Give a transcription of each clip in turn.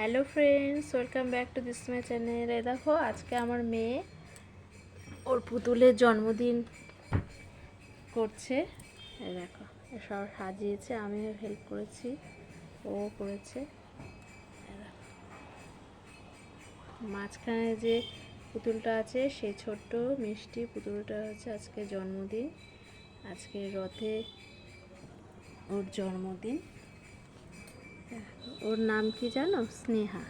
Hello friends, welcome back to this my channel. এ দেখো, আজকে আমার মেয়ে ওর পুতুলের জন্মদিন করছে। এই দেখো, সব সাজিয়েছে, আমিও হেল্প করেছি, ও করেছে। মাঝখানে যে পুতুলটা আছে, সেই ছোট্ট মিষ্টি পুতুলটা হচ্ছে আজকে জন্মদিন। আজকে রথে ওর জন্মদিন। ওর নাম কি জানো? স্নেহা।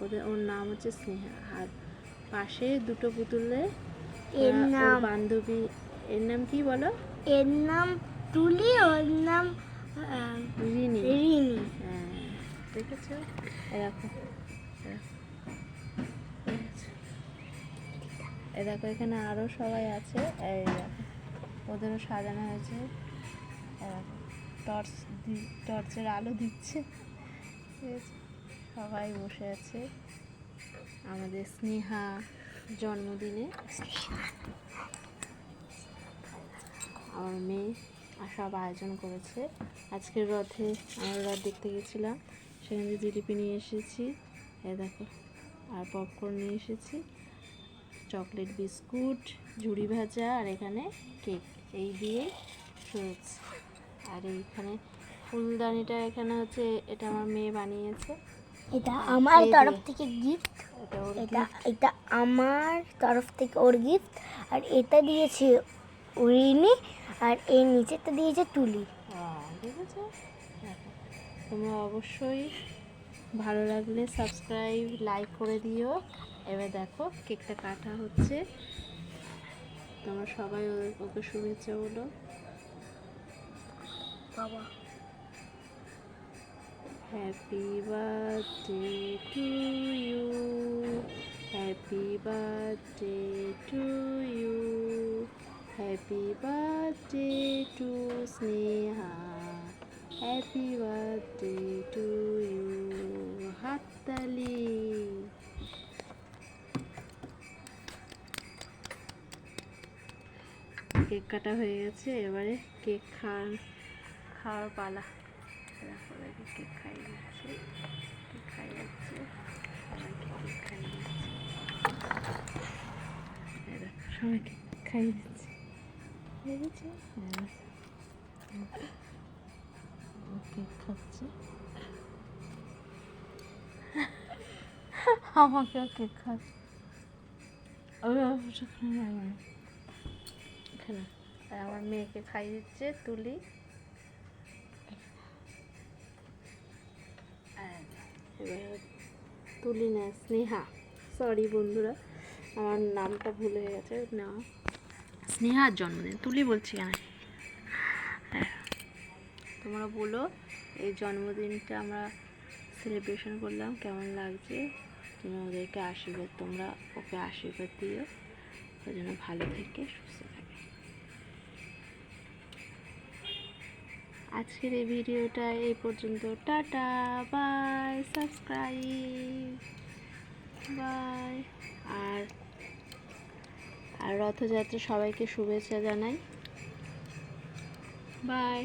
ওদের ওর নাম হচ্ছে স্নেহা। আর পাশে দুটো পুতুলে এর নাম- বান্ধবী এর নাম কি বলো? এর নাম তুলি ওর নাম রিনি। রিনি। হ্যাঁ দেখেছ? এরকম এ দেখো এখানে আরও সবাই আছে। এই ওদেরও সাজানো হয়েছে। টর্চ দি- টর্চের আলো দিচ্ছে। সবাই বসে আছে। আমাদের স্নেহা জন্মদিনে। আমার মেয়ে সব আয়োজন করেছে। আজকের রথে আমরা রথ দেখতে গেছিলাম। সেখানে জিলিপি নিয়ে এসেছি, এ দেখো, আর পপকর্ন নিয়ে এসেছি, চকলেট বিস্কুট, ঝুড়ি ভাজা, আর এখানে কেক। এই দিয়ে শুয়েছে আর এইখানে ফুলদানিটা এখানে হচ্ছে এটা আমার মেয়ে বানিয়েছে। এটা আমার তরফ থেকে গিফট এটা এটা আমার তরফ থেকে ওর গিফট আর এটা দিয়েছে রিনি আর এর নিচেরটা দিয়েছে তুলি। দেখেছ? তোমরা অবশ্যই ভালো লাগলে সাবস্ক্রাইব লাইক করে দিও। এবার দেখো কেকটা কাটা হচ্ছে। তোমরা সবাই ওকে শুভেচ্ছা বলো। বাবা। Happy birthday to you happy birthday to you happy birthday to Sneha happy birthday to you হাততালি কেক কাটা হয়ে গেছে, এবারে কেক খাওয়ার খাওয়ার পালা। দেখো কেক খাইয়ে কেক খাইয়ে সবাইকে কেক খাইয়ে সবাইকে খাইয়ে হ্যাঁ। কেক খাচ্ছে? আমাকেও কেক খাচ্ছে। এখানে। আমার মেয়েকে খাইয়ে দিচ্ছে, তুলি। এবার তুলি না স্নেহা। সরি বন্ধুরা আমার নামটা ভুল হয়ে গেছে না। স্নেহার জন্মদিন তুলি বলছি কেন? হ্যাঁ। তোমরা বলো এই জন্মদিনটা আমরা সেলিব্রেশন করলাম কেমন লাগছে? তুমি ওদেরকে আশীর্বাদ তোমরা ওকে আশীর্বাদ দিও। ওই জন্য ভালো থেকে সুস্থ থাকে। আজকের এই ভিডিওটা এই পর্যন্ত। Tata, bye, subscribe, bye. আর আর রথযাত্রা সবাইকে শুভেচ্ছা জানাই। বাই।